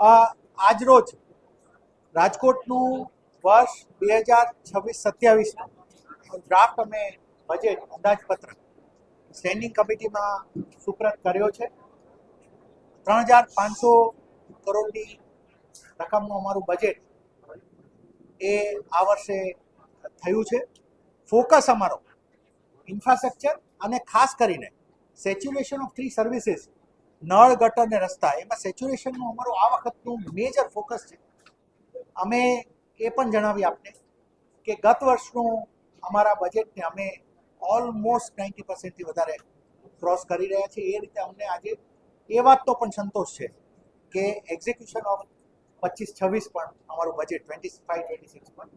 આજરોજ રાજકોટનું વર્ષ બે હજાર છવ્વીસ સત્યાવીસનું ડ્રાફ્ટ અમે બજેટ અંદાજપત્ર સ્ટેન્ડિંગ કમિટીમાં સુપ્રત કર્યો છે. ત્રણ હજાર પાંચસો કરોડની રકમનું અમારું બજેટ એ આ વર્ષે થયું છે. ફોકસ અમારો ઇન્ફ્રાસ્ટ્રક્ચર અને ખાસ કરીને સેચ્યુરેશન ઓફ થ્રી સર્વિસીસ નળ, ગટર ને રસ્તા, એમાં સેચ્યુરેશનનું અમારું આ વખતનું મેજર ફોકસ છે. અમે એ પણ જણાવી આપને કે ગત વર્ષનું અમારા બજેટને અમે ઓલમોસ્ટ નાઇન્ટી પર્સન્ટથી વધારે ક્રોસ કરી રહ્યા છીએ. એ રીતે અમને આજે એ વાતનો પણ સંતોષ છે કે એક્ઝિક્યુશન ઓફ પચીસ, છવ્વીસ પણ અમારું budget twenty five twenty six પણ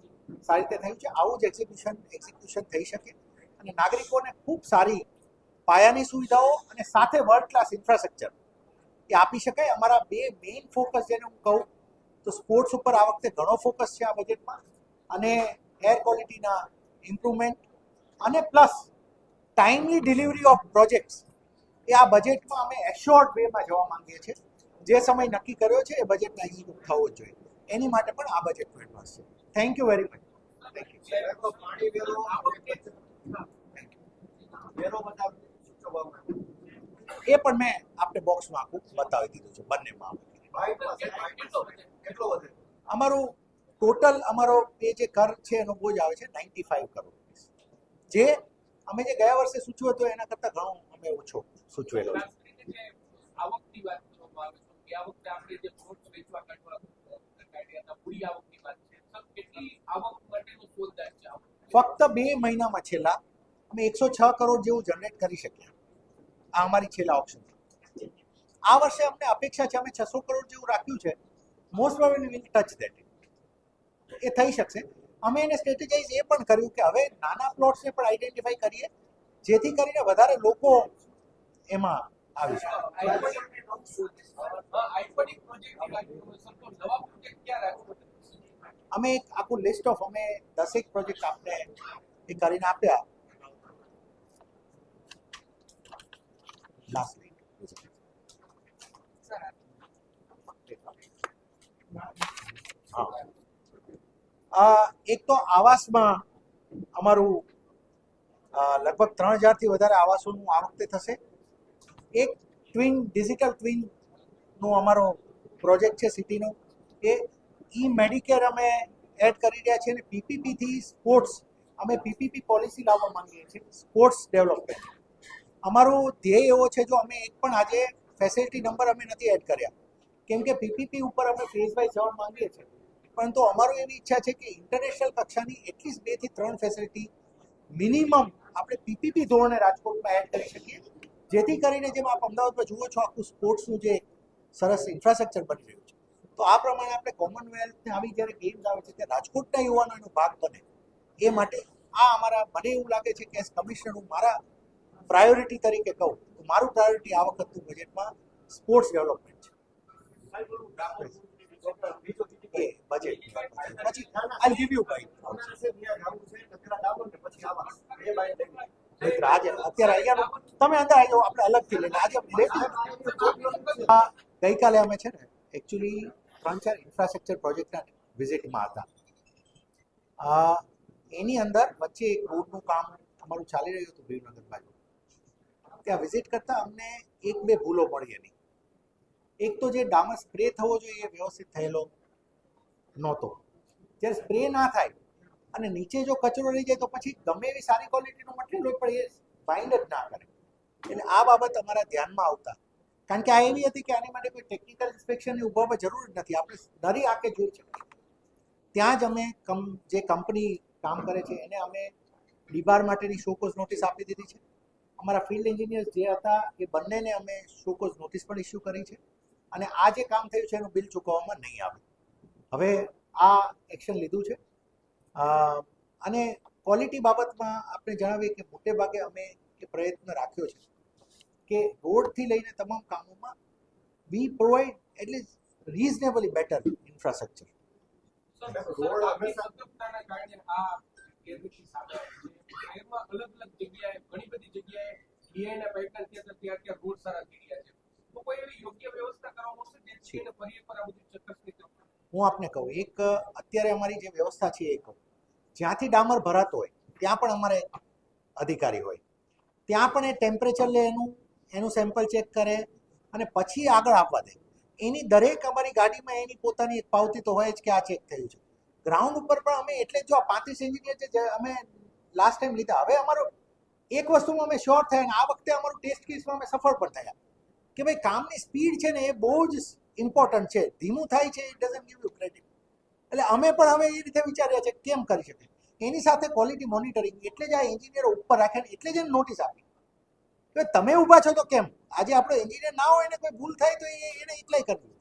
સારી રીતે થયું છે. આવું જ એક્ઝિક્યુશન એક્ઝિક્યુશન થઈ શકે. અને નાગરિકોને ખૂબ સારી પાયાની સુવિધાઓ અને સાથે વર્લ્ડ ક્લાસ ઇન્ફ્રાસ્ટ્રક્ચર એ આપી શકાય. અમારા બે મેઇન ફોકસ જેને હું કહું, તો સ્પોર્ટ્સ ઉપર આ વખતે ઘણો ફોકસ છે આ બજેટમાં અને એર ક્વોલિટીના ઇમ્પ્રુવમેન્ટ અને plus timely delivery of projects એ આ બજેટમાં અમે એશ્યોર્ડ વેમાં જવા માંગીએ છીએ. જે સમય નક્કી કર્યો છે, એ બજેટના અહીં થવો જ જોઈએ. એની માટે પણ આ બજેટનો એડવાન્સ છે. Thank you very much thank you પાણી વેરો આ વખતે વેરો બધા ચૂકવવામાં એ પણ મેં આપણે બોક્સમાં આખું બતાવી દીધું છે કેટલો વધે અમારું ટોટલ અમારો એ જે કર છે એનો બોજ આવે છે નાઇન્ટી ફાઈવ કરોડ જે અમે જે ગયા વર્ષે સૂચવ્યો હતો એના કરતાં ઘણો અમે ઓછો સૂચવેલો? ફક્ત બે મહિનામાં છેલ્લા અમે એકસો છ કરોડ જેવું જનરેટ કરી શક્યા. આ અમારી છેલ્લા ઓપ્શન આ વર્ષે અમને અપેક્ષા છે, અમે છસો કરોડ જેવું રાખ્યું છે. Most probably will touch that એ થઈ શકશે. અમે એને સ્ટ્રેટેજાઇઝ એ પણ કર્યું કે હવે નાના પ્લોટ્સને પણ આઈડેન્ટિફાઈ કરીએ, જેથી કરીને વધારે લોકો એમાં આવી શકે. અમે એક આખું લિસ્ટ ઓફ અમે દસેક પ્રોજેક્ટ આપને એ કરીને આપ્યા. લાસ્ટ આ એક તો આવાસમાં અમારું લગભગ ત્રણ હજારથી વધારે આવાસોનું આ વખતે થશે. એક ટ્વિન, ડિજિટલ ટ્વિનનો અમારો પ્રોજેક્ટ છે સિટીનો એ ઈ મેડિકેર અમે એડ કરી રહ્યા છીએ અને પીપીપીથી સ્પોર્ટ્સ, અમે પીપીપી પોલિસી લાવવા માંગીએ છીએ, સ્પોર્ટ્સ ડેવલપમેન્ટ. અમારો ધ્યેય એવો છે, જો અમે એક પણ આજે ફેસિલિટી નંબર અમે નથી એડ કર્યા. કેમ કે પીપીપી ઉપર અમે ફેઝ વાઇઝ જવા માંગીએ છીએ. પરંતુ અમારું એવી ઈચ્છા છે કે ઇન્ટરનેશનલ કક્ષાની એટલીસ્ટ બેથી ત્રણ ફેસિલિટી મિનિમમ આપણે પીપીપી ધોરણે રાજકોટમાં એડ કરી શકીએ. જેથી કરીને જેમ આપ અમદાવાદમાં જુઓ છો, આખું સ્પોર્ટ્સનું જે સરસ ઇન્ફ્રાસ્ટ્રક્ચર બની રહ્યું છે. તો આ પ્રમાણે આપણે કોમનવેલ્થને આવી જ્યારે ગેમ્સ આવે છે, ત્યારે રાજકોટના યુવાનો એનો ભાગ બને. એ માટે આ અમારા, મને એવું લાગે છે કે એઝ કમિશનર હું મારા પ્રાયોરિટી તરીકે કહું તો મારું પ્રાયોરિટી આ વખતનું બજેટમાં સ્પોર્ટ્સ ડેવલપમેન્ટ છે. એ બજેટ પછી આઈ ગીવ યુ ભાઈ મિત્ર આજે અત્યારે આવી ગયા ને, તમે અંદર આવી જાઓ આપણે અલગથી લઈને આજે આ ગઈકાલે અમે છે ને એકચ્યુઅલી ત્રણ ચાર ઇન્ફ્રાસ્ટ્રક્ચર પ્રોજેક્ટના વિઝિટમાં હતા. આ એની અંદર વચ્ચે એક રોડનું કામ અમારું ચાલી રહ્યું હતું ભીમનગર બાજુ ત્યાં વિઝિટ કરતા અમને એક બે ભૂલો મળી એની. એક તો જે ડામર સ્પ્રે થવો જોઈએ એ વ્યવસ્થિત થયેલો નહોતો. જ્યારે સ્પ્રે ના થાય અને નીચે જો કચરો રહી જાય તો પછી ગમે એવી સારી ક્વોલિટીનું મટીરિયલ હોય, પણ એ બાઇન્ડ જ ના કરે. એટલે આ બાબત અમારા ધ્યાનમાં આવતા. કારણ કે આ એવી હતી કે આની માટે કોઈ ટેકનિકલ ઇન્સ્પેક્શનની ઉભાવવા જરૂર જ નથી. આપણે દરી આંખે જોઈ શકીએ. ત્યાં જ અમે કમ, જે કંપની કામ કરે છે, એને અમે ડિબાર માટેની શોકોઝ નોટિસ આપી દીધી છે. અમારા ફિલ્ડ એન્જિનિયર્સ જે હતા એ બંનેને અમે શોકોઝ નોટિસ પણ ઇસ્યુ કરી છે. અને આ જે કામ થયું છે એનું બિલ ચૂકવવામાં નહીં આવે. હવે આ એક્શન લીધું છે. અને ક્વોલિટી બાબતમાં આપણે જણાવીએ કે મોટે ભાગે અમે એ પ્રયત્ન રાખ્યો છે કે રોડથી લઈને તમામ કામોમાં વી પ્રોવાઈડ એટલે રીઝનેબલી બેટર ઇન્ફ્રાસ્ટ્રક્ચર સર, શહેરમાં અલગ અલગ જગ્યાએ ઘણી બધી જગ્યાએ DI ના pipeline ત્યાં ત્યાં ત્યાં રોડ સારા થઈ ગયા છે. તો કોઈ એવી યોગ્ય વ્યવસ્થા કરવામાં આવશે જેથી કરીને ફરી એકવાર આ બધું ચકાસણી હું આપને કહું એક અત્યારે અમારી જે વ્યવસ્થા છે એ કહું જ્યાંથી ડામર ભરાતો હોય ત્યાં પણ અમારે અધિકારી હોય. ત્યાં પણ એ ટેમ્પરેચર લે એનું એનું સેમ્પલ ચેક કરે અને પછી આગળ આપવા દે. એની દરેક અમારી ગાડીમાં એની પોતાની એક પાવતી તો હોય જ કે આ ચેક થયું છે. ગ્રાઉન્ડ ઉપર પણ અમે એટલે જો પાંત્રીસ એન્જિનિયર જે અમે લાસ્ટ ટાઈમ લીધા. હવે અમારો એક વસ્તુમાં અમે શ્યોર થયા આ વખતે અમારું ટેસ્ટ કેસમાં અમે સફળ પણ થયા. કે ભાઈ કામની સ્પીડ છે ને એ બહુ જ ઇમ્પોર્ટન્ટ છે. ધીમું થાય છે it doesn't give you credit એટલે અમે પણ હવે એ રીતે વિચાર્યા છે કેમ કરી શકે. એની સાથે ક્વોલિટી મોનિટરિંગ એટલે જ આ એન્જિનિયર ઉપર રાખે એટલે જ નોટિસ આપી. કે તમે ઊભા છો તો કેમ? આજે આપણો એન્જિનિયર ના હોય ને કોઈ ભૂલ થાય તો એ એને એકલાય કરવી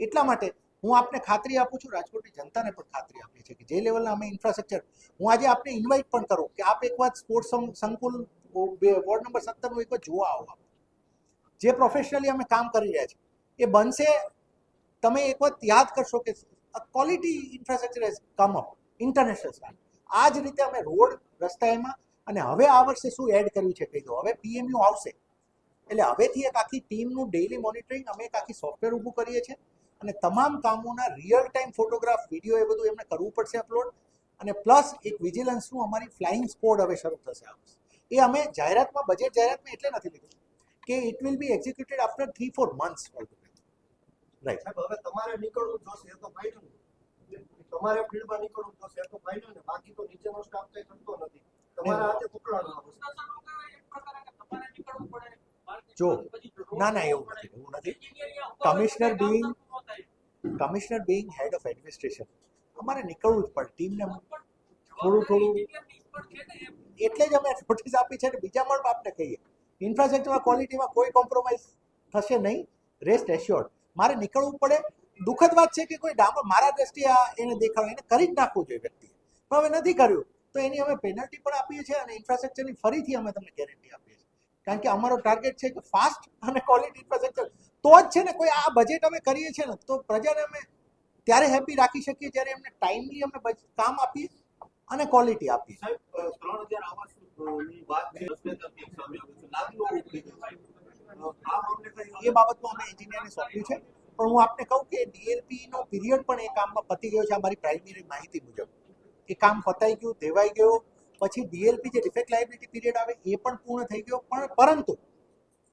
એટલા માટે હું આપને ખાતરી આપું છું, રાજકોટની જનતાને પણ ખાતરી આપી છે કે જે લેવલના અમે ઇન્ફ્રાસ્ટ્રક્ચર હું આજે આપને ઇન્વાઇટ પણ કરું કે આપ એક વાર સ્પોર્ટ્સ સંકુલ વોર્ડ નંબર સત્તરનું એક વાર જોવા આવો. જે પ્રોફેશનલી અમે કામ કરી રહ્યા છીએ. એ બનશે, તમે એક વખત યાદ કરશો કે quality infrastructure has come up international stand આ જ રીતે અમે રોડ રસ્તા એમાં અને હવે આ વર્ષે શું એડ કર્યું છે કહી દો. હવે પીએમયુ આવશે. એટલે હવેથી એક આખી ટીમનું ડેઇલી મોનિટરિંગ અમે એક આખી સોફ્ટવેર ઊભું કરીએ છીએ. અને તમામ કામોના રિયલ ટાઈમ ફોટોગ્રાફ વીડિયો એ બધું એમને કરવું પડશે અપલોડ અને પ્લસ એક વિજિલન્સનું અમારી ફ્લાઇંગ સ્કોડ હવે શરૂ થશે આ એ અમે જાહેરાતમાં બજેટ જાહેરાતમાં એટલે નથી લીધું. કે it will be executed after three four months right સાહેબ હવે તમારે નીકળવું જોશે એ તો ફાઇનલ તમારે ફિલ્ડમાં નીકળવું જોશે એ તો ફાઇનલ ને. બાકી તો નીચેનો સ્ટાફ કઈ કરતો નથી. તમારા હાથે પડે. જો, ના ના એવું નથી એવું નથી. કમિશનર કામ being- થતું ન થાય. Commissioner being head of administration અમારે નીકળવું જ પડે. ટીમને થોડું થોડું. એટલે જ અમે નોટિસ આપી છે બીજા પણ આપને કહીએ. ઇન્ફ્રાસ્ટ્રક્ચરમાં ક્વોલિટીમાં કોઈ કોમ્પ્રોમાઇઝ થશે નહીં. રેસ્ટ એશ્યોર્ડ મારે નીકળવું પડે. દુઃખદ વાત છે કે કોઈ ડામર મારા દ્રષ્ટિએ એને દેખાડો, એને કરી જ નાખવું જોઈએ વ્યક્તિએ. પણ હવે નથી કર્યું. તો એની અમે પેનલ્ટી પણ આપીએ છીએ અને ઇન્ફ્રાસ્ટ્રક્ચરની ફરીથી અમે તમને ગેરંટી આપીએ છીએ. કારણ કે અમારો ટાર્ગેટ છે કે ફાસ્ટ અને ક્વોલિટી ઇન્ફ્રાસ્ટ્રક્ચર તો જ છે ને કોઈ આ બજેટ અમે કરીએ છીએ ને તો પ્રજાને અમે ત્યારે હેપી રાખી શકીએ જ્યારે એમને ટાઈમલી અમે કામ આપીએ અને ક્વોલિટી આપીએ. એ બાબતમાં અમે એન્જિનિયરને સોંપ્યું છે પણ હું આપને કહું કે ડીએલપી નો પીરિયડ પણ એ કામમાં પતી ગયો છે અમારી પ્રાઇમરી માહિતી મુજબ. એ કામ પતાઈ ગયું દેવાઈ ગયો પછી ડીએલપી જે ડિફેક્ટ લાયબિલિટી પીરિયડ આવે એ પણ પૂર્ણ થઈ ગયો પણ પરંતુ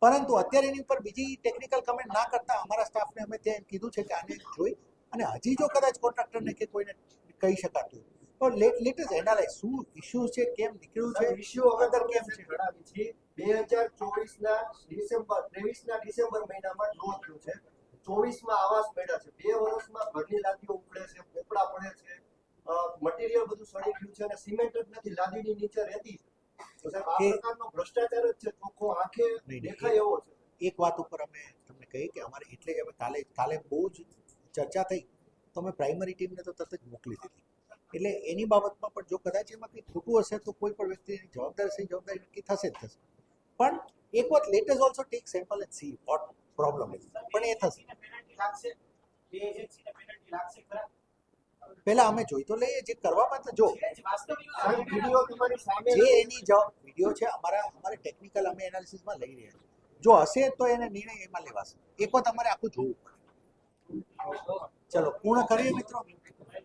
પરંતુ અત્યારે એની ઉપર બીજી ટેકનિકલ કમેન્ટ ના કરતા અમારા સ્ટાફને અમે ત્યાં એમ કીધું છે કે આને જોઈ અને હજી જો કદાચ કોન્ટ્રાક્ટરને કે કોઈને કહી શકાતું તો લેટ લેટ ઇઝ એનાલાઇઝ શું ઇશ્યુ છે કેમ નીકળ્યું છે ઇશ્યુ અંદર કેમ છે છે? જણાવી છે બે હજાર ચોવીસ ના ડિસેમ્બર ત્રેવીસ ના ડિસેમ્બર મહિનામાં ડ્રો થયું છે. ચોવીસમાં આવાસ મળ્યા છે. બે વર્ષમાં ઘરની લાદીઓ ઉપડે છે પોપડા પડે છે. મટીરિયલ બધું સડી ગયું છે અને સિમેન્ટ જ નથી લાદીની નીચે રહેતી છે ભ્રષ્ટાચાર જ છે. ચોખ્ખો આંખે દેખાય એવો છે. એક વાત ઉપર અમે તમને કહીએ કે અમારે એટલે જ અમે કાલે કાલે બહુ જ ચર્ચા થઈ. તો અમે પ્રાઇમરી ટીમને તો તરત જ મોકલી દીધી. એટલે એની બાબતમાં પણ જો કદાચ એમાં કંઈ ખોટું હશે તો કોઈ પણ વ્યક્તિની જવાબદાર છે જવાબદારી નક્કી થશે જ થશે. પણ એક વખત let's also take sample and see what problem પણ એ થશે. પહેલા અમે જોઈ તો લઈએ જે કરવામાં તો જો. વીડિયો જે એની જવાબ વીડિયો છે અમારા અમારે ટેકનિકલ અમે એનાલિસિસમાં લઈ રહ્યા છીએ. જો હશે તો એને નિર્ણય એમાં લેવાશે. એક વાર તમારે આખું જોવું પડે. ચલો પૂર્ણ કરીએ મિત્રો?